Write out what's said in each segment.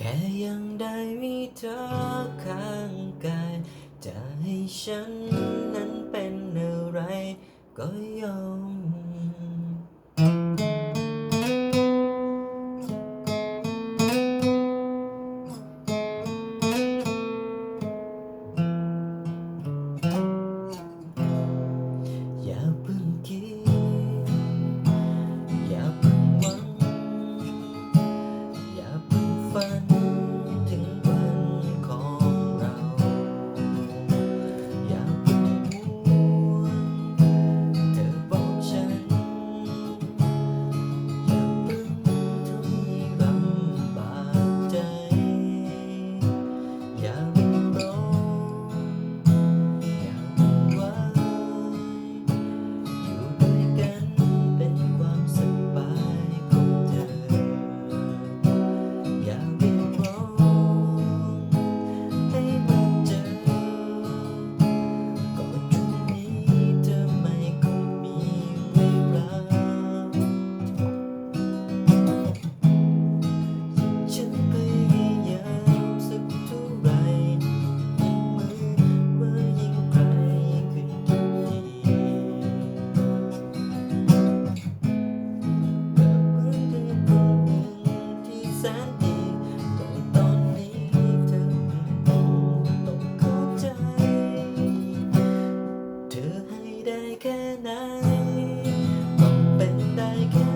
แค่ยังได้มีเธอข้างกาย จะให้ฉันนั้นเป็นอะไรก็ยอม ไหนต้เป็นได้แค่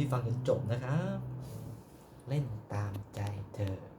ที่ฟังจนจบนะครับ เล่นตามใจเธอ